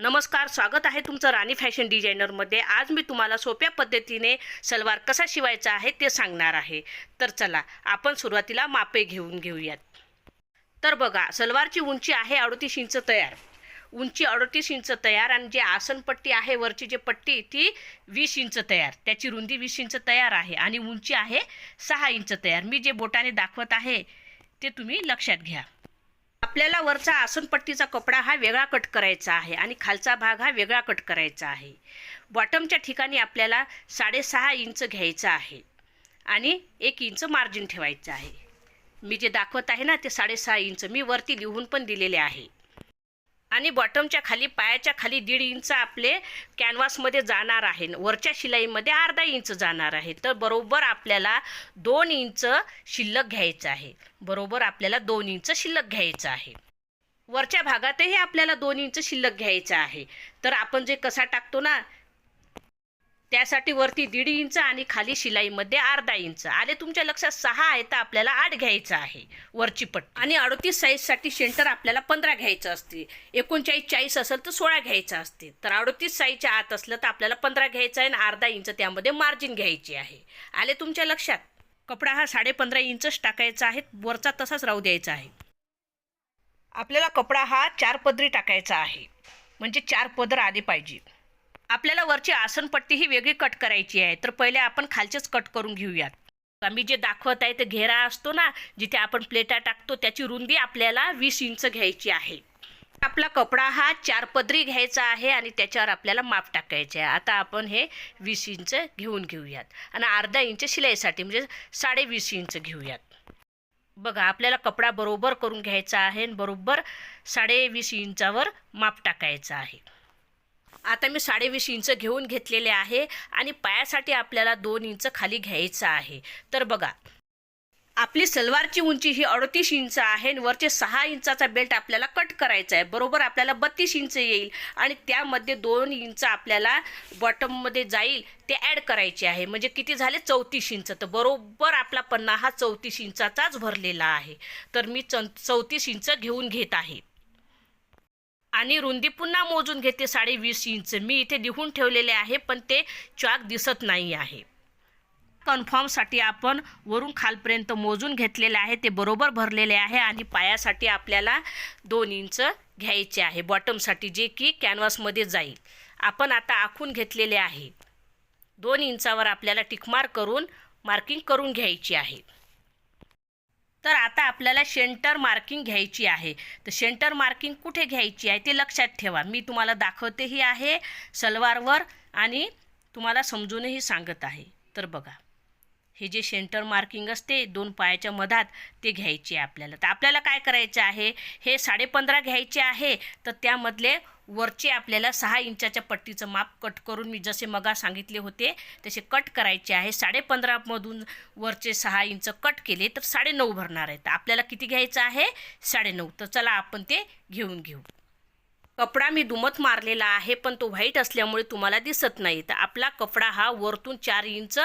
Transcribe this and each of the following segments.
नमस्कार स्वागत आहे तुमचं राणी फॅशन डिझायनरमध्ये. आज मी तुम्हाला सोप्या पद्धतीने सलवार कसा शिवायचा आहे ते सांगणार आहे. तर चला आपण सुरुवातीला मापे घेऊन घेऊयात. तर बघा सलवारची उंची आहे अडतीस इंच तयार. उंची अडतीस इंच तयार आणि जे आसनपट्टी आहे वरची जी पट्टी ती वीस इंच तयार. त्याची रुंदी वीस इंच तयार आहे आणि उंची आहे सहा इंच तयार. मी जे बोटाने दाखवत आहे ते तुम्ही लक्षात घ्या. आपल्याला वरचा आसनपट्टीचा कपडा हा वेगळा कट करायचा आहे आणि खालचा भाग हा वेगळा कट करायचा आहे. बॉटमच्या ठिकाणी आपल्याला साडेसहा इंच घ्यायचं आहे आणि एक इंच मार्जिन ठेवायचं आहे. मी जे दाखवत आहे ना ते साडेसहा इंच मी वरती लिहून पण दिलेले आहे. आणि बॉटमच्या खाली पायाच्या खाली दीड इंच आपले कॅनव्हासमध्ये जाणार आहे. वरच्या शिलाईमध्ये अर्धा इंच जाणार आहे. तर बरोबर आपल्याला दोन इंच शिल्लक घ्यायचं आहे. बरोबर आपल्याला दोन इंच शिल्लक घ्यायचं आहे. वरच्या भागातही आपल्याला दोन इंच शिल्लक घ्यायचं आहे. तर आपण जे कसा टाकतो ना त्यासाठी वरती दीड इंच आणि खाली शिलाईमध्ये अर्धा इंच. आले तुमच्या लक्षात सहा आहे तर आपल्याला आठ घ्यायचं आहे. वरची पट्टी. आणि अडतीस साईजसाठी सेंटर आपल्याला पंधरा घ्यायचं असते एकोणचाळीस चाळीस असेल तर सोळा घ्यायचं असते तर अडतीस साईजच्या आत असलं तर आपल्याला पंधरा घ्यायचं आहे आणि अर्धा इंच त्यामध्ये मार्जिन घ्यायची आहे. आले तुमच्या लक्षात? कपडा हा साडे पंधरा इंचच टाकायचा आहे. वरचा तसाच राहू द्यायचा आहे. आपल्याला कपडा हा चार पदरी टाकायचा आहे. म्हणजे चार पदर आले पाहिजे. आपल्याला वरची आसनपट्टी ही वेगळी कट करायची आहे. तर पहिले आपण खालचेच कट करून घेऊयात. आम्ही जे दाखवत आहे ते घेरा असतो ना जिथे आपण प्लेटा टाकतो त्याची रुंदी आपल्याला वीस इंच घ्यायची आहे. आपला कपडा हा चार पदरी घ्यायचा आहे आणि त्याच्यावर आपल्याला माप टाकायचे आहे. आता आपण हे वीस इंच घेऊन घेऊयात. आणि अर्धा इंच शिलाईसाठी म्हणजे साडेवीस इंच घेऊयात. बघा आपल्याला कपडा बरोबर करून घ्यायचा आहे आणि बरोबर साडेवीस इंचावर माप टाकायचं आहे. आता मी साडेवीस इंच घेऊन घेतलेले आहे आणि पायासाठी आपल्याला दोन इंच खाली घ्यायचं आहे. तर बघा आपली सलवारची उंची ही अडतीस इंच आहे आणि वरचे सहा इंचाचा बेल्ट आपल्याला कट करायचा आहे. बरोबर आपल्याला बत्तीस इंच येईल आणि त्यामध्ये दोन इंच आपल्याला बॉटममध्ये जाईल ते ॲड करायचे आहे. म्हणजे किती झाले? चौतीस इंच. तर बरोबर आपला पन्ना हा चौतीस इंचाचाच भरलेला आहे. तर मी च चौतीस इंच घेऊन घेत आहे. आणि रुंदी पुन्हा मोजून घेते साडे वीस इंच. मी इथे लिहून ठेवलेले आहे पण ते चॉक दिसत नाही आहे. कन्फर्मसाठी आपण वरून खालपर्यंत मोजून घेतलेले आहे ते बरोबर भरलेले आहे आणि पायासाठी आपल्याला दोन इंच घ्यायचे आहे. बॉटमसाठी जे की कॅनव्हासमध्ये जाईल. आपण आता आखून घेतलेले आहे. दोन इंचावर आपल्याला टिकमार करून मार्किंग करून घ्यायची आहे. तर आता आपल्याला सेंटर मार्किंग घ्यायची आहे. तर सेंटर मार्किंग कुठे घ्यायची आहे ते लक्षात ठेवा. मी तुम्हाला दाखवतेही आहे सलवारवर आणि तुम्हाला समजूनही सांगत आहे. तर बघा हे जे सेंटर मार्किंग असते दोन पायाच्या मधात ते घ्यायचे आहे आपल्याला. तर आपल्याला काय करायचं आहे? हे साडेपंधरा घ्यायचे आहे. तर त्यामधले वरचे आपल्याला सहा इंचाच्या पट्टीचं माप कट करून मी जसे मगा सांगितले होते तसे कट करायचे आहे. साडेपंधरामधून वरचे सहा इंच कट केले तर साडेनऊ भरणार आहेत. आपल्याला किती घ्यायचं आहे? साडेनऊ. तर चला आपण ते घेऊन घेऊ. कपडा मी दुमत मारलेला आहे पण तो व्हाईट असल्यामुळे तुम्हाला दिसत नाही. तर आपला कपडा हा वरतून चार इंच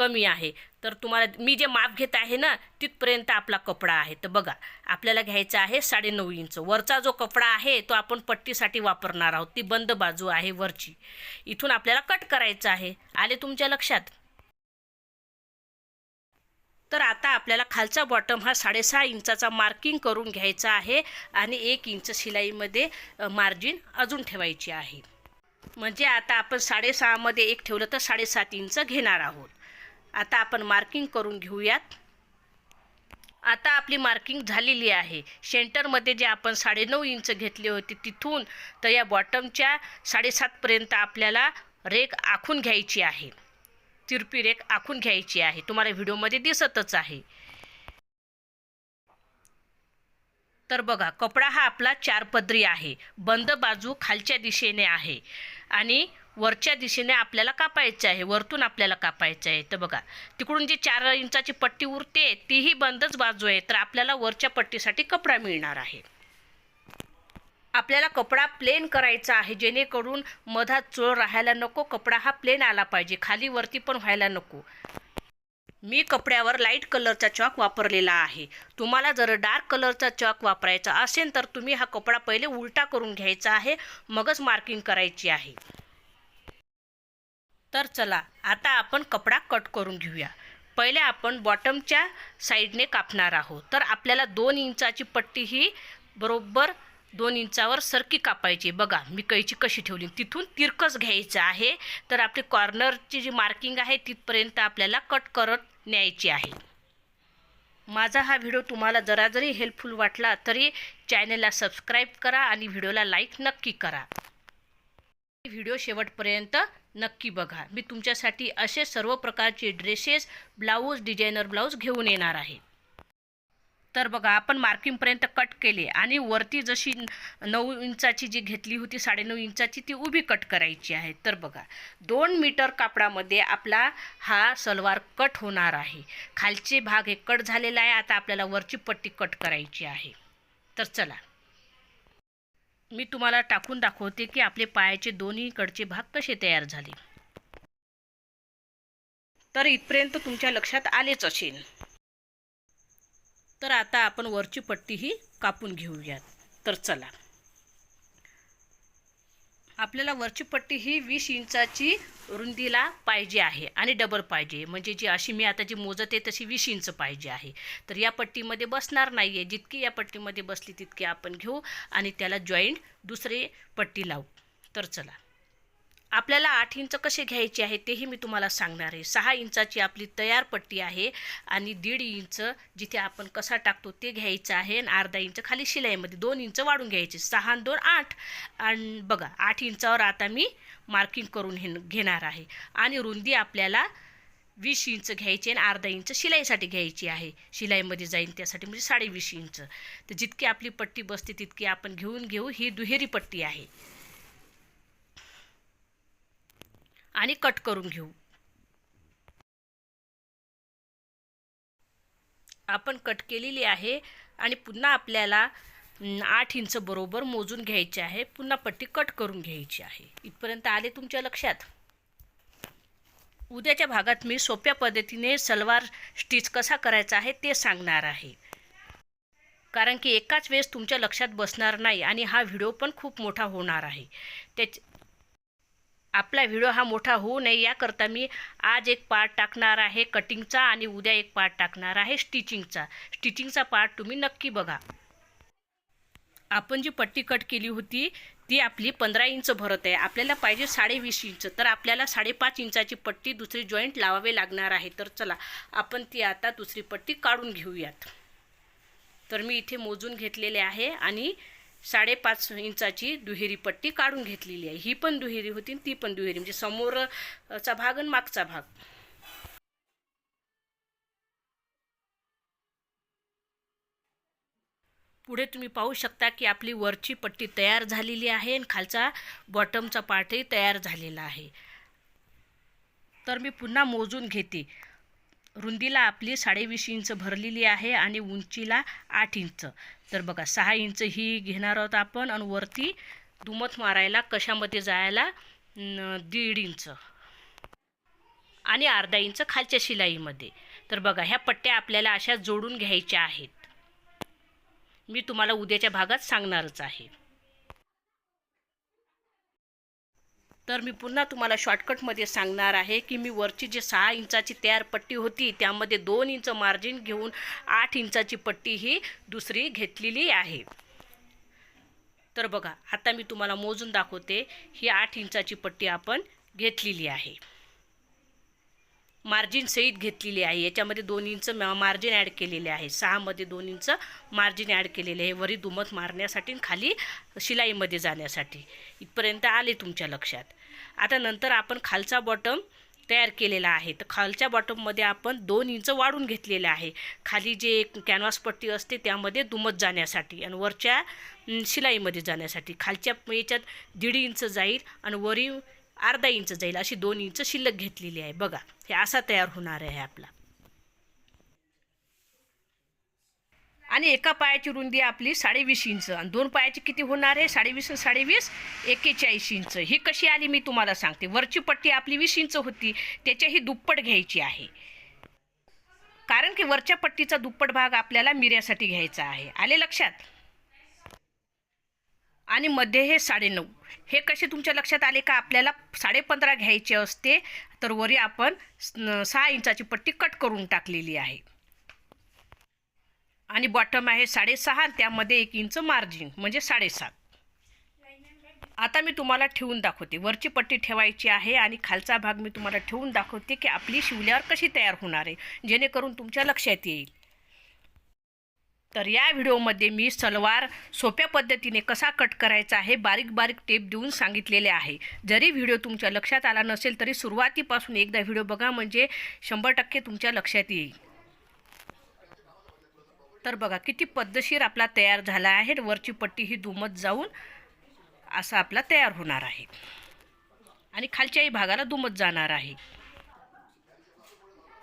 कमी आहे. तर तुम्हाला मी जे माप घेत आहे ना तिथपर्यंत आपला कपडा आहे. तर बघा आपल्याला घ्यायचा आहे साडेनऊ इंच. वरचा जो कपडा आहे तो आपण पट्टीसाठी वापरणार आहोत. ती बंद बाजू आहे वरची. इथून आपल्याला कट करायचं आहे. आले तुमच्या लक्षात? तर आता आपल्याला खालचा बॉटम हा साडेसहा इंचाचा मार्किंग करून घ्यायचा आहे आणि एक इंच शिलाईमध्ये मार्जिन अजून ठेवायची आहे. म्हणजे आता आपण साडेसहामध्ये एक ठेवलं तर साडेसात इंच घेणार आहोत. आता आपण मार्किंग करून घेऊयात. आता आपली मार्किंग झालेली आहे. सेंटरमध्ये जे आपण साडेनऊ इंच घेतले होते तिथून तर या बॉटमच्या साडेसातपर्यंत आपल्याला रेक आखून घ्यायची आहे. तिरपी रेक आखून घ्यायची आहे. तुम्हाला व्हिडिओमध्ये दिसतच आहे. तर बघा कपडा हा आपला चार पदरी आहे. बंद बाजू खालच्या दिशेने आहे. आणि वरच्या दिशेने आपल्याला कापायचं आहे वरतून आपल्याला कापायचं आहे. तर बघा तिकडून जी चार इंचाची पट्टी उरते तीही बंदच बाजू आहे तर आपल्याला वरच्या पट्टीसाठी कपडा मिळणार आहे. आपल्याला कपडा प्लेन करायचा आहे जेणेकरून मधात चोळ राहायला नको कपडा हा प्लेन आला पाहिजे खाली वरती पण व्हायला नको. मी कपड्यावर लाइट कलरचा चॉक वापरलेला आहे. तुम्हाला जर डार्क कलरचा चॉक वापरायचा असेल तर तुम्ही हा कपडा पहिले उलटा करून घ्यायचा आहे मगच मार्किंग करायची आहे. तर चला आता आपण कपडा कट करून घेऊया. पहिले आपण बॉटमच्या साईडने कापणार आहोत. तर आपल्याला दोन इंचाची पट्टी ही बरोबर दोन इंचावर सरकी कापायची. बघा मी कैची कशी ठेवली. तिथून तिरकस घ्यायचं आहे. तर आपली कॉर्नरची जी मार्किंग आहे तिथपर्यंत आपल्याला कट करत न्यायची आहे. माझा हा व्हिडिओ तुम्हाला जरा जरी हेल्पफुल वाटला तरी चॅनलला सबस्क्राईब करा आणि व्हिडिओला लाईक नक्की करा. व्हिडिओ शेवटपर्यंत नक्की बघा. मी तुमच्यासाठी असे सर्व प्रकारचे ड्रेसेस ब्लाऊज डिझायनर ब्लाऊज घेऊन येणार आहे. तर बघा आपण मार्किंगपर्यंत कट केले आणि वरती जशी नऊ इंचाची जी घेतली होती साडेनऊ इंचाची ती उभी कट करायची आहे. तर बघा दोन मीटर कापडामध्ये आपला हा सलवार कट होणार आहे. खालचे भाग हे कट झालेला आहे आता आपल्याला वरची पट्टी कट करायची आहे. तर चला मी तुम्हाला टाकून दाखवते की आपले पायाचे दोन्हीकडचे भाग कसे तयार झाले. तर इथपर्यंत तुमच्या लक्षात आलेच असेल. तर आता आपण वरची पट्टी ही कापून घेऊयात. तर चला. आपल्याला वरची पट्टी ही वीस इंचाची रुंदीला पाहिजे आहे आणि डबल पाहिजे. म्हणजे जी अशी मी आता जी मोजत आहे तशी वीस इंच पाहिजे आहे. तर या पट्टीमध्ये बसणार नाही आहे जितकी या पट्टीमध्ये बसली तितकी आपण घेऊ आणि त्याला जॉईंट दुसरी पट्टी लावू. तर चला. आपल्याला आठ इंच कसे घ्यायचे आहे तेही मी तुम्हाला सांगणार आहे. सहा इंचाची आपली तयार पट्टी आहे आणि दीड इंच जिथे आपण कसा टाकतो ते घ्यायचं आहे आणि अर्धा इंच खाली शिलाईमध्ये दोन इंच वाढून घ्यायचे. सहा आणि दोन आठ. आणि बघा आठ इंचावर आता मी मार्किंग करून हे घेणार आहे. आणि रुंदी आपल्याला वीस इंच घ्यायची आणि अर्धा इंच शिलाईसाठी घ्यायची आहे. शिलाईमध्ये जाईल त्यासाठी म्हणजे साडेवीस इंच. तर जितकी आपली पट्टी बसते तितकी आपण घेऊन घेऊ. ही दुहेरी पट्टी आहे. आणि कट करून घेऊ. आपण कट केलेली आहे आणि पुन्हा आपल्याला आठ इंच बरोबर मोजून घ्यायचे आहे. पुन्हा पट्टी कट करून घ्यायची आहे. इथपर्यंत आले तुमच्या लक्षात? उद्याच्या भागात मी सोप्या पद्धतीने सलवार स्टिच कसा करायचा आहे ते सांगणार आहे. कारण की एकाच वेळेस तुमच्या लक्षात बसणार नाही आणि हा व्हिडिओ पण खूप मोठा होणार आहे. त्याच आपला व्हिडिओ हा मोठा होऊ नये याकरता मी आज एक पार्ट टाकणार आहे कटिंगचा आणि उद्या एक पार्ट टाकणार आहे स्टिचिंगचा. स्टिचिंगचा पार्ट तुम्ही नक्की बघा. आपण जी पट्टी कट केली होती ती आपली पंधरा इंच भरत आहे. आपल्याला पाहिजे साडेवीस इंच. तर आपल्याला साडेपाच इंचाची पट्टी दुसरी जॉईंट लावावे लागणार आहे. तर चला आपण ती आता दुसरी पट्टी काढून घेऊयात. तर मी इथे मोजून घेतलेले आहे आणि साडेपाच इंचाची दुहेरी पट्टी काढून घेतलेली आहे. ही पण दुहेरी होती आणि ती पण दुहेरी. म्हणजे समोरचा भाग आणि मागचा भाग. पुढे तुम्ही पाहू शकता की आपली वरची पट्टी तयार झालेली आहे आणि खालचा बॉटमचा पार्टही तयार झालेला आहे. तर मी पुन्हा मोजून घेते. रुंदीला आपली साडेवीस इंच भरलेली आहे आणि उंचीला आठ इंच. तर बघा सहा इंच ही घेणार आहोत आपण आणि वरती दुमत मारायला कशामध्ये जायला? दीड इंच. आणि अर्धा इंच खालच्या शिलाईमध्ये. तर बघा ह्या पट्ट्या आपल्याला अशा जोडून घ्यायच्या आहेत. मी तुम्हाला उद्याच्या भागात सांगणारच आहे. तर मी पुन्हा तुम्हाला शॉर्टकटमध्ये सांगणार आहे की मी वरची जी सहा इंचाची तयार पट्टी होती त्यामध्ये दोन इंच मार्जिन घेऊन आठ इंचाची पट्टी ही दुसरी घेतलेली आहे. तर बघा आता मी तुम्हाला मोजून दाखवते ही आठ इंचाची पट्टी आपण घेतलेली आहे. मार्जिन सहित घेतलेली आहे. याच्यामध्ये दोन इंच मार्जिन ॲड केलेले आहे. सहामध्ये दोन इंच मार्जिन ॲड केलेले आहे. वरी दुमत मारण्यासाठी आणि खाली शिलाईमध्ये जाण्यासाठी. इथपर्यंत आले तुमच्या लक्षात. आता नंतर आपण खालचा बॉटम तयार केलेला आहे. तर खालच्या बॉटममध्ये आपण दोन इंच वाढून घेतलेले आहे. खाली जे कॅनव्हास पट्टी असते त्यामध्ये दुमत जाण्यासाठी आणि वरच्या शिलाईमध्ये जाण्यासाठी. खालच्या याच्यात दीड इंच जाईल आणि वरी अर्धा इंच जाईल अशी दोन इंच शिल्लक घेतलेली आहे. बघा हे असा तयार होणार आहे आपला. आणि एका पायाची रुंदी आपली साडेवीस इंच. आणि दोन पायाची किती होणार आहे? साडेवीस साडेवीस एकेचाळीस इंच. ही कशी आली मी तुम्हाला सांगते. वरची पट्टी आपली वीस इंच होती. त्याच्या ही दुप्पट घ्यायची आहे. कारण की वरच्या पट्टीचा दुप्पट भाग आपल्याला मिऱ्यासाठी घ्यायचा आहे. आले लक्षात? आणि मध्ये हे साडेनऊ. हे कसे तुमच्या लक्षात आले का? आपल्याला साडेपंधरा घ्यायचे असते तर वरी आपण सहा इंचाची पट्टी कट करून टाकलेली आहे. आणि बॉटम आहे साडेसहा आणि त्यामध्ये एक इंच मार्जिन म्हणजे साडेसात. आता मी तुम्हाला ठेवून दाखवते. वरची पट्टी ठेवायची आहे आणि खालचा भाग मी तुम्हाला ठेवून दाखवते की आपली शिवल्यावर कशी तयार होणार आहे जेणेकरून तुमच्या लक्षात येईल. तर या व्हिडिओमध्ये मी सलवार सोप्या पद्धतीने कसा कट करायचा आहे बारीक बारीक टेप देऊन सांगितलेले आहे. जरी व्हिडिओ तुमच्या लक्षात आला नसेल तरी सुरुवातीपासून एकदा व्हिडिओ बघा म्हणजे शंभर टक्के तुमच्या लक्षात येईल. तर बघा किती पद्धतशीर आपला तयार झाला आहे. वरची पट्टी ही दुमत जाऊन असा आपला तयार होणार आहे. आणि खालच्याही भागाला दुमत जाणार आहे.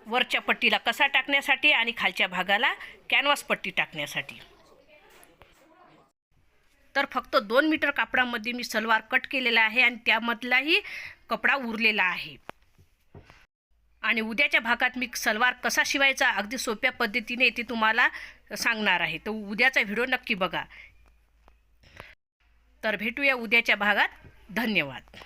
वरच्या पट्टीला कसा टाकण्यासाठी आणि खालच्या भागाला कॅनव्हास पट्टी टाकण्यासाठी. तर फक्त दोन मीटर कापडामध्ये मी सलवार कट केलेला आहे आणि त्यामधलाही कपडा उरलेला आहे. आणि उद्याच्या भागात मी सलवार कसा शिवायचा अगदी सोप्या पद्धतीने ते तुम्हाला सांगणार आहे. तर उद्याचा व्हिडिओ नक्की बघा. तर भेटूया उद्याच्या भागात. धन्यवाद.